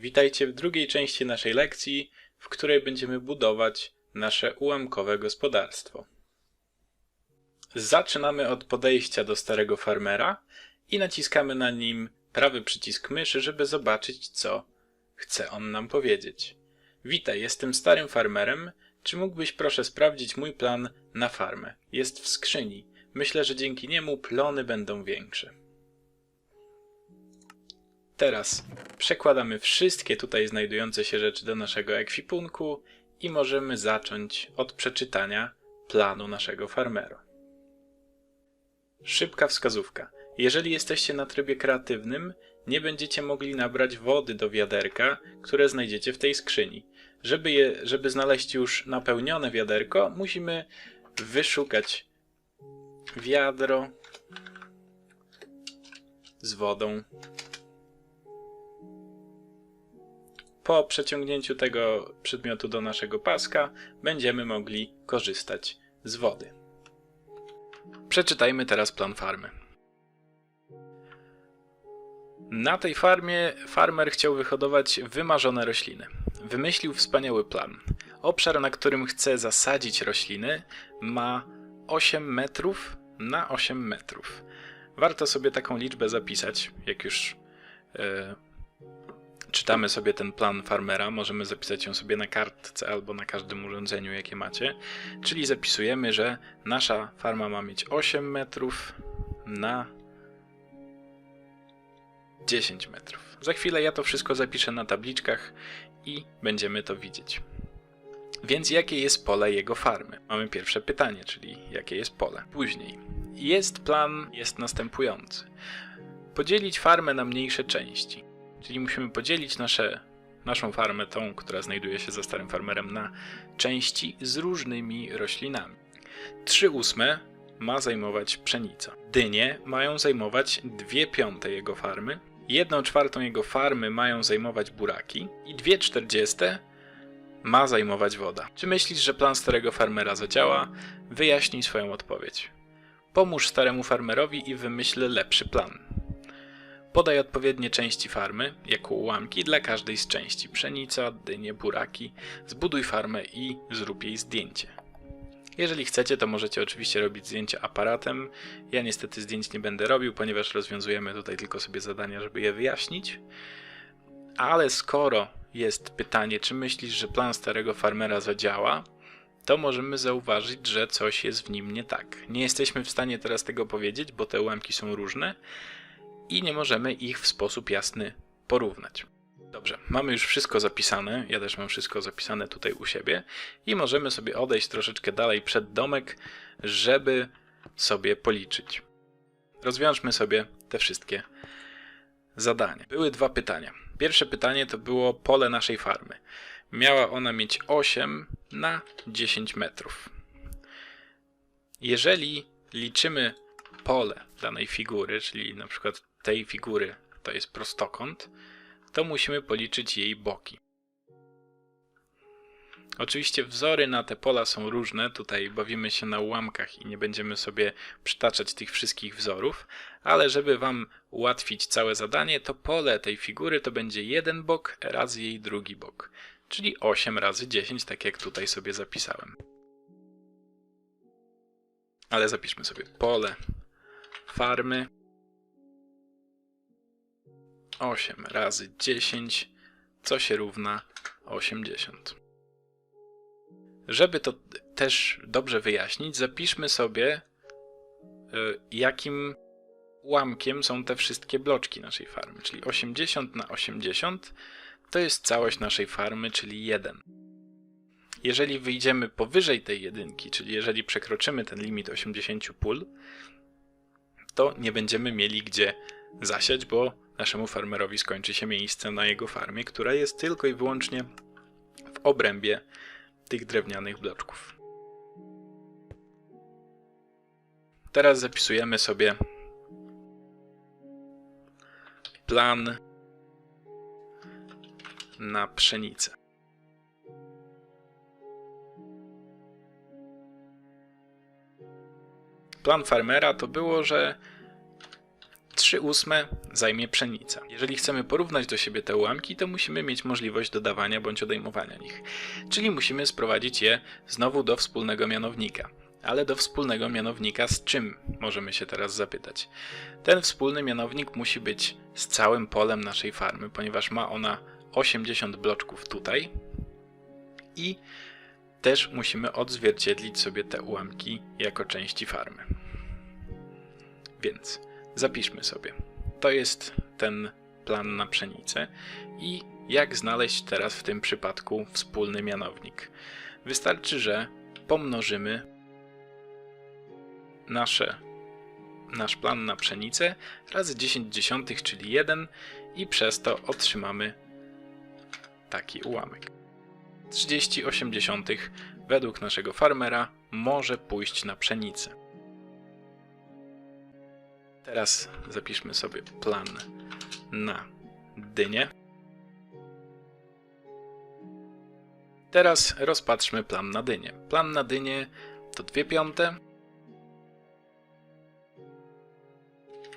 Witajcie w drugiej części naszej lekcji, w której będziemy budować nasze ułamkowe gospodarstwo. Zaczynamy od podejścia do starego farmera i naciskamy na nim prawy przycisk myszy, żeby zobaczyć, co chce on nam powiedzieć. Witaj, jestem starym farmerem. Czy mógłbyś proszę sprawdzić mój plan na farmę? Jest w skrzyni. Myślę, że dzięki niemu plony będą większe. Teraz przekładamy wszystkie tutaj znajdujące się rzeczy do naszego ekwipunku i możemy zacząć od przeczytania planu naszego farmera. Szybka wskazówka. Jeżeli jesteście na trybie kreatywnym, nie będziecie mogli nabrać wody do wiaderka, które znajdziecie w tej skrzyni. Żeby, je, żeby znaleźć już napełnione wiaderko, musimy wyszukać wiadro z wodą. Po przeciągnięciu tego przedmiotu do naszego paska będziemy mogli korzystać z wody. Przeczytajmy teraz plan farmy. Na tej farmie farmer chciał wyhodować wymarzone rośliny. Wymyślił wspaniały plan. Obszar, na którym chce zasadzić rośliny, ma 8 metrów na 8 metrów. Warto sobie taką liczbę zapisać, jak już e, czytamy sobie ten plan farmera, możemy zapisać ją sobie na kartce albo na każdym urządzeniu, jakie macie. Czyli zapisujemy, że nasza farma ma mieć 8 metrów na 10 metrów. Za chwilę ja to wszystko zapiszę na tabliczkach i będziemy to widzieć. Więc jakie jest pole jego farmy? Mamy pierwsze pytanie, czyli jakie jest pole. Później. Jest plan, jest następujący. Podzielić farmę na mniejsze części. Czyli musimy podzielić nasze, naszą farmę, tą, która znajduje się za starym farmerem, na części z różnymi roślinami. 3 ósme ma zajmować pszenica. Dynie mają zajmować 2 piąte jego farmy. 1 czwartą jego farmy mają zajmować buraki i 2 czterdzieste ma zajmować woda. Czy myślisz, że plan starego farmera zadziała? Wyjaśnij swoją odpowiedź. Pomóż staremu farmerowi i wymyśl lepszy plan. Podaj odpowiednie części farmy, jako ułamki dla każdej z części pszenica, dynie, buraki. Zbuduj farmę i zrób jej zdjęcie. Jeżeli chcecie, to możecie oczywiście robić zdjęcia aparatem. Ja niestety zdjęć nie będę robił, ponieważ rozwiązujemy tutaj tylko sobie zadania, żeby je wyjaśnić. Ale skoro jest pytanie, czy myślisz, że plan starego farmera zadziała, to możemy zauważyć, że coś jest w nim nie tak. Nie jesteśmy w stanie teraz tego powiedzieć, bo te ułamki są różne i nie możemy ich w sposób jasny porównać. Dobrze, mamy już wszystko zapisane. Ja też mam wszystko zapisane tutaj u siebie i możemy sobie odejść troszeczkę dalej przed domek, żeby sobie policzyć. Rozwiążmy sobie te wszystkie zadania. Były dwa pytania. Pierwsze pytanie to było pole naszej farmy. Miała ona mieć 8 na 10 metrów. Jeżeli liczymy pole danej figury, czyli na przykład tej figury to jest prostokąt, to musimy policzyć jej boki. Oczywiście wzory na te pola są różne, tutaj bawimy się na ułamkach i nie będziemy sobie przytaczać tych wszystkich wzorów, ale żeby Wam ułatwić całe zadanie, to pole tej figury to będzie jeden bok razy jej drugi bok, czyli 8 razy 10, tak jak tutaj sobie zapisałem. Ale zapiszmy sobie pole farmy 8 razy 10, co się równa 80. Żeby to też dobrze wyjaśnić, zapiszmy sobie, y, jakim ułamkiem są te wszystkie bloczki naszej farmy. Czyli 80 na 80 to jest całość naszej farmy, czyli 1. Jeżeli wyjdziemy powyżej tej jedynki, czyli jeżeli przekroczymy ten limit 80 pól, to nie będziemy mieli gdzie zasiać, bo naszemu farmerowi skończy się miejsce na jego farmie, która jest tylko i wyłącznie w obrębie tych drewnianych bloczków. Teraz zapisujemy sobie plan na pszenicę. Plan farmera to było, że 3 ósme zajmie pszenica. Jeżeli chcemy porównać do siebie te ułamki, to musimy mieć możliwość dodawania bądź odejmowania nich. Czyli musimy sprowadzić je znowu do wspólnego mianownika. Ale do wspólnego mianownika z czym możemy się teraz zapytać? Ten wspólny mianownik musi być z całym polem naszej farmy, ponieważ ma ona 80 bloczków tutaj i też musimy odzwierciedlić sobie te ułamki jako części farmy. Więc zapiszmy sobie. To jest ten plan na pszenicę i jak znaleźć teraz w tym przypadku wspólny mianownik. Wystarczy, że pomnożymy nasze, nasz plan na pszenicę razy 10 dziesiątych, czyli 1 i przez to otrzymamy taki ułamek. 38 według naszego farmera może pójść na pszenicę. Teraz zapiszmy sobie plan na dynię. Teraz rozpatrzmy plan na dynię. Plan na dynię to 2 piąte.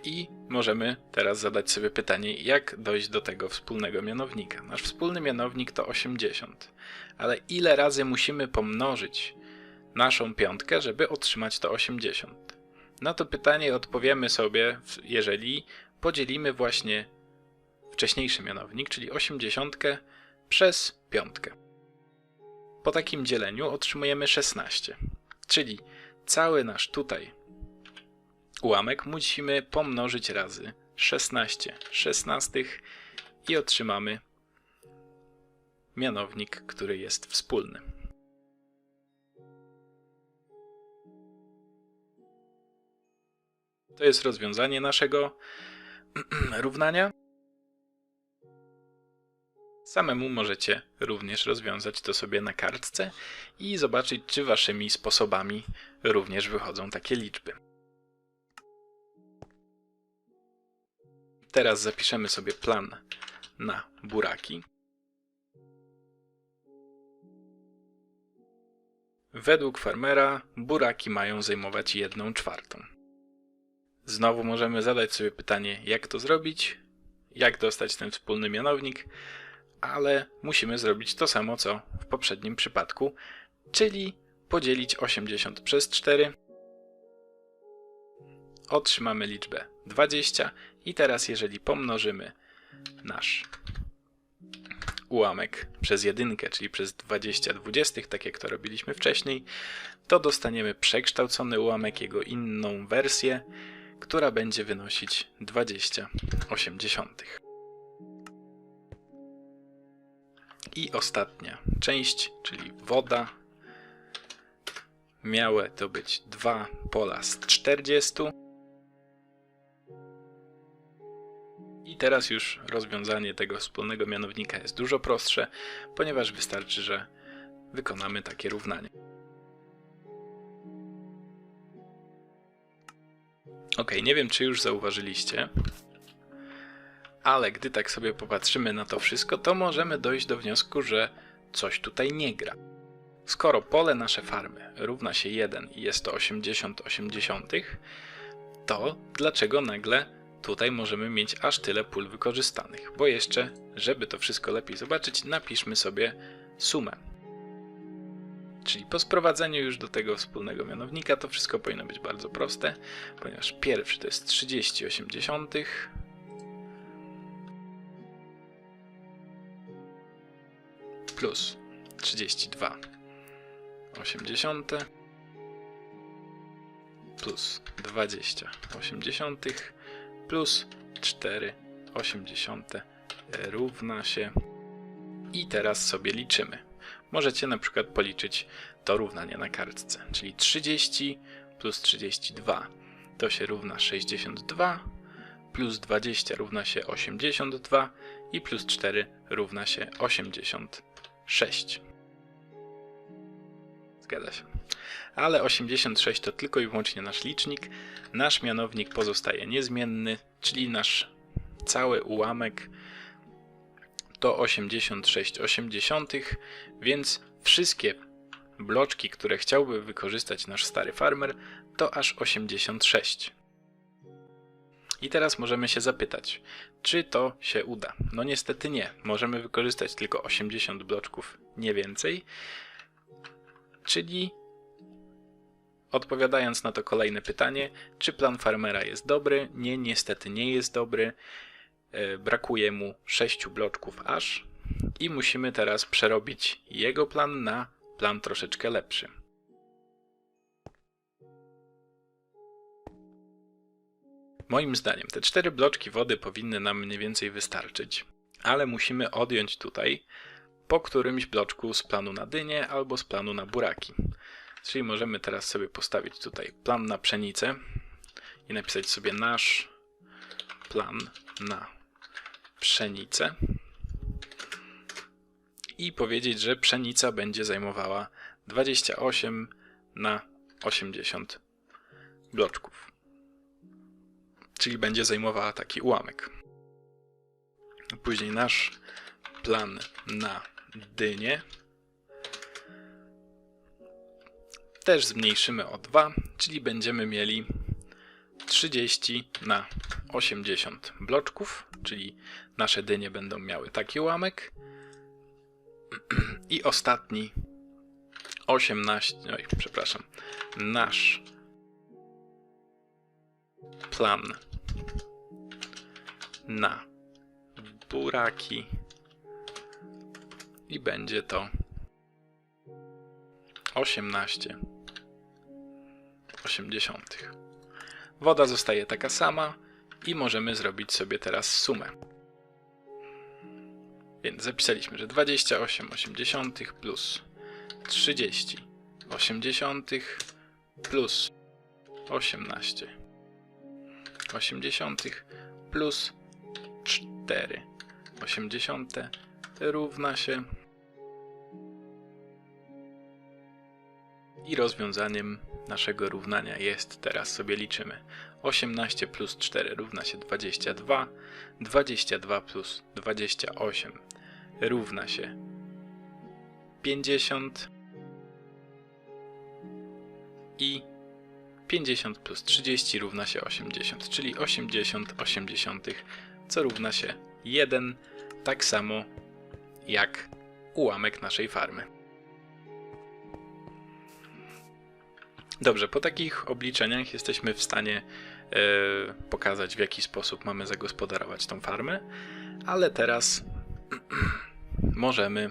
I możemy teraz zadać sobie pytanie, jak dojść do tego wspólnego mianownika. Nasz wspólny mianownik to 80, ale ile razy musimy pomnożyć naszą piątkę, żeby otrzymać to 80? Na to pytanie odpowiemy sobie, jeżeli podzielimy właśnie wcześniejszy mianownik, czyli 80 przez piątkę. Po takim dzieleniu otrzymujemy 16, czyli cały nasz tutaj ułamek musimy pomnożyć razy 16 szesnastych i otrzymamy mianownik, który jest wspólny. To jest rozwiązanie naszego równania. Samemu możecie również rozwiązać to sobie na kartce i zobaczyć, czy waszymi sposobami również wychodzą takie liczby. Teraz zapiszemy sobie plan na buraki. Według farmera buraki mają zajmować 1 czwartą. Znowu możemy zadać sobie pytanie, jak to zrobić, jak dostać ten wspólny mianownik, ale musimy zrobić to samo co w poprzednim przypadku, czyli podzielić 80 przez 4. Otrzymamy liczbę 20 i teraz jeżeli pomnożymy nasz ułamek przez jedynkę, czyli przez 20 dwudziestych, tak jak to robiliśmy wcześniej, to dostaniemy przekształcony ułamek, jego inną wersję, która będzie wynosić 20,8. I ostatnia część, czyli woda. Miały to być dwa pola z 40. I teraz już rozwiązanie tego wspólnego mianownika jest dużo prostsze, ponieważ wystarczy, że wykonamy takie równanie. Ok, nie wiem czy już zauważyliście, ale gdy tak sobie popatrzymy na to wszystko, to możemy dojść do wniosku, że coś tutaj nie gra. Skoro pole nasze farmy równa się 1 i jest to 80 80, to dlaczego nagle tutaj możemy mieć aż tyle pól wykorzystanych? Bo jeszcze, żeby to wszystko lepiej zobaczyć, napiszmy sobie sumę. Czyli po sprowadzeniu już do tego wspólnego mianownika to wszystko powinno być bardzo proste, ponieważ pierwszy to jest 30,8 plus 32,8 plus 20,8 plus 4,8 równa się. I teraz sobie liczymy możecie na przykład policzyć to równanie na kartce, czyli 30 plus 32 to się równa 62, plus 20 równa się 82 i plus 4 równa się 86. Zgadza się. Ale 86 to tylko i wyłącznie nasz licznik. Nasz mianownik pozostaje niezmienny, czyli nasz cały ułamek to 86,8, więc wszystkie bloczki, które chciałby wykorzystać nasz stary farmer, to aż 86. I teraz możemy się zapytać, czy to się uda? No niestety nie. Możemy wykorzystać tylko 80 bloczków, nie więcej. Czyli odpowiadając na to kolejne pytanie, czy plan farmera jest dobry? Nie, niestety nie jest dobry. E, Brakuje mu 6 bloczków aż i musimy teraz przerobić jego plan na plan troszeczkę lepszy. Moim zdaniem te cztery bloczki wody powinny nam mniej więcej wystarczyć, ale musimy odjąć tutaj po którymś bloczku z planu na dynię albo z planu na buraki. Czyli możemy teraz sobie postawić tutaj plan na pszenicę i napisać sobie nasz plan na pszenicę i powiedzieć, że pszenica będzie zajmowała 28 na 80 bloczków. Czyli będzie zajmowała taki ułamek. Później nasz plan na dynię też zmniejszymy o 2, czyli będziemy mieli 30 na 80 bloczków, czyli nasze dynie będą miały taki ułamek. I ostatni 18, oj, przepraszam, nasz plan na buraki i będzie to 18 80. Woda zostaje taka sama i możemy zrobić sobie teraz sumę. Więc zapisaliśmy, że 28 80 plus 30 80 plus 18 80 plus 4 80 równa się i rozwiązaniem naszego równania jest, teraz sobie liczymy, 18 plus 4 równa się 22, 22 plus 28 równa się 50 i 50 plus 30 równa się 80, czyli 80 osiemdziesiątych, co równa się 1, tak samo jak ułamek naszej farmy. Dobrze, po takich obliczeniach jesteśmy w stanie e, pokazać, w jaki sposób mamy zagospodarować tą farmę, ale teraz możemy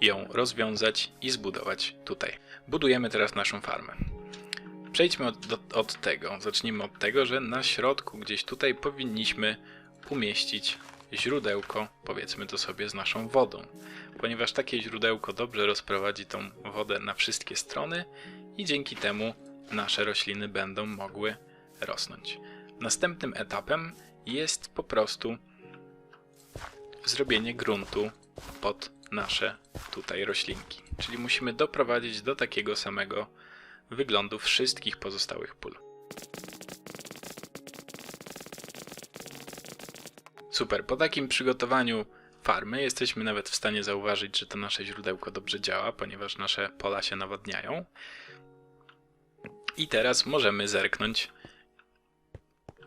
ją rozwiązać i zbudować tutaj. Budujemy teraz naszą farmę. Przejdźmy od, do, od tego, zacznijmy od tego, że na środku gdzieś tutaj powinniśmy umieścić źródełko, powiedzmy to sobie, z naszą wodą, ponieważ takie źródełko dobrze rozprowadzi tą wodę na wszystkie strony i dzięki temu nasze rośliny będą mogły rosnąć. Następnym etapem jest po prostu zrobienie gruntu pod nasze tutaj roślinki. Czyli musimy doprowadzić do takiego samego wyglądu wszystkich pozostałych pól. Super, po takim przygotowaniu farmy jesteśmy nawet w stanie zauważyć, że to nasze źródełko dobrze działa, ponieważ nasze pola się nawadniają. I teraz możemy zerknąć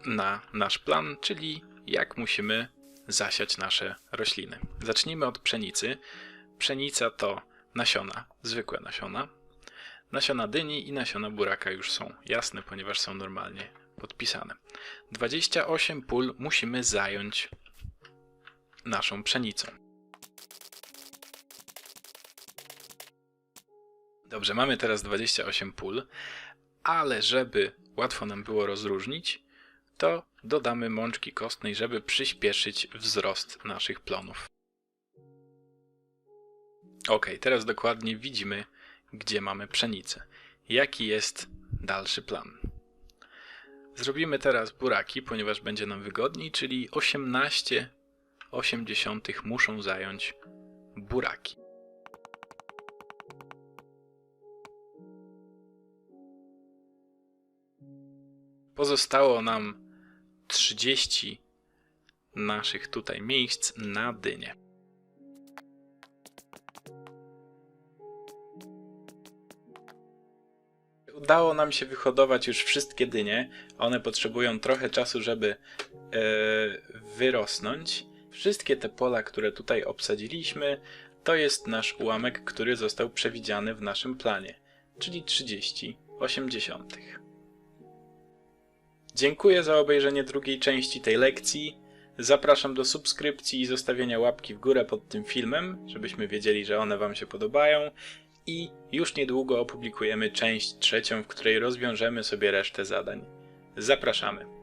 na nasz plan, czyli jak musimy zasiać nasze rośliny. Zacznijmy od pszenicy. Pszenica to nasiona, zwykłe nasiona. Nasiona dyni i nasiona buraka już są jasne, ponieważ są normalnie podpisane. 28 pól musimy zająć naszą pszenicą. Dobrze, mamy teraz 28 pól, ale żeby łatwo nam było rozróżnić, to dodamy mączki kostnej, żeby przyspieszyć wzrost naszych plonów. Ok, teraz dokładnie widzimy, gdzie mamy pszenicę. Jaki jest dalszy plan? Zrobimy teraz buraki, ponieważ będzie nam wygodniej, czyli 18 80 muszą zająć buraki. Pozostało nam 30 naszych tutaj miejsc na dynie. udało nam się wyhodować już wszystkie dynie. One potrzebują trochę czasu, żeby e, wyrosnąć. Wszystkie te pola, które tutaj obsadziliśmy, to jest nasz ułamek, który został przewidziany w naszym planie, czyli 30 80. Dziękuję za obejrzenie drugiej części tej lekcji. Zapraszam do subskrypcji i zostawienia łapki w górę pod tym filmem, żebyśmy wiedzieli, że one Wam się podobają. I już niedługo opublikujemy część trzecią, w której rozwiążemy sobie resztę zadań. Zapraszamy.